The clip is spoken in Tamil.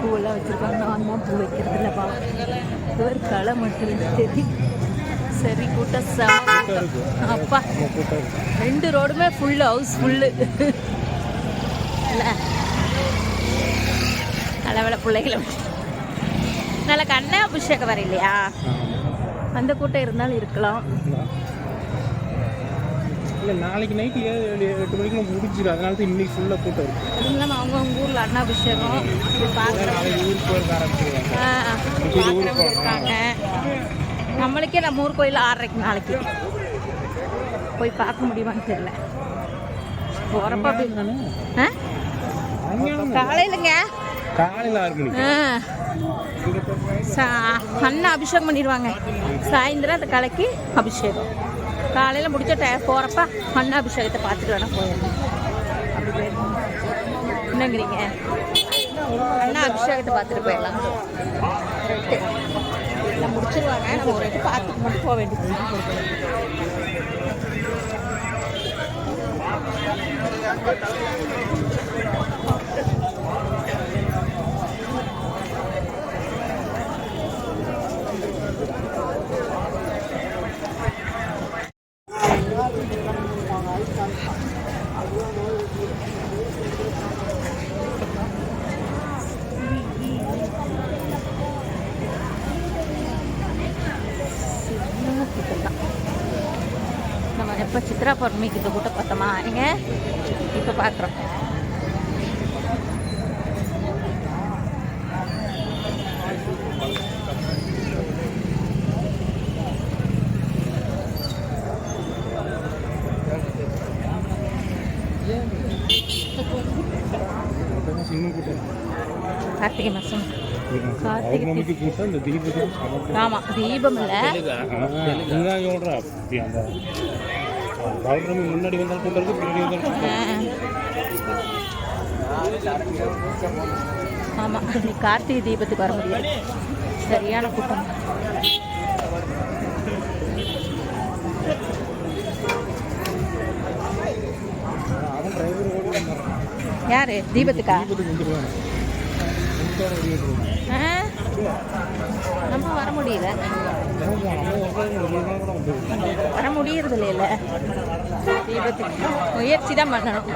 பூவெல்லாம் வச்சுருக்காங்க. நான் பூ வைக்கிறது இல்லைப்பா ஒரு களை மட்டும் சரி கூட்டம் அப்பா ரெண்டு ரோடுமே ஃபுல்லு ஹவுஸ் ஃபுல்லு இல்லை. பிள்ளைகளும் பிள்ளைகளை நல்ல கண்ணா அபிஷேகம் வர இல்லையா அந்த கூட்டம் இருந்தாலும் இருக்கலாம். இல்லை நாளைக்கு நைட்டு ஏழு எட்டு மணிக்கு நம்ம அதனால தான் இன்னைக்கு ஃபுல்லாக கூட்டம் இருக்கு. அதுவும் இல்லாமல் அவங்கவுங்க ஊரில் அண்ணாபிஷேகம் நாளைக்கு ஊருக்கு போயிருக்க ஆரம்பிச்சிருவாங்க. இருக்காங்க. நம்மளுக்கே நம்ம ஊர் கோயில் ஆறரைக்கு நாளைக்கு. போய் பார்க்க முடியுமான்னு தெரியல. போகிறப்ப அப்படி ஆ? காலையிலங்க. காலையில் ஆறு மணிக்கு. அண்ணன் அபிஷேகம் பண்ணிடுவாங்க. சாயந்தரம் அந்த கலைக்கு அபிஷேகம். காலையில் முடிச்ச டே போகிறப்ப அண்ணன் பார்த்துட்டு வேணால் போயிடணும் அப்படி போயிடணும் என்னங்கிறீங்க? அண்ணா அபிஷேகத்தை பார்த்துட்டு போயிடலாம். எல்லாம் முடிச்சிருவாங்க. நம்ம ஒரு ரெண்டு பார்த்துட்டு மட்டும் போக வேண்டியது சின்ன நம்ம எப்போ சித்ரா பௌர்ணமிக்கு இந்த கூட்டம் பார்த்தோமா எங்க இப்போ பார்க்குறோம் கார்த்திகை மாதம் ஆமாம் தீபம். இல்லை. முன்னாடி வந்தால் கூட்டம் பின்னாடி வந்தால் ஆமாம் கார்த்திகை தீபத்துக்கு வர முடியாது. சரியான கூட்டம். யாரு? தீபத்துக்கா? நம்ம வர முடியல. வர முடியறது இல்லையில தீபத்துக்கு. முயற்சி தான் பண்ணணும்.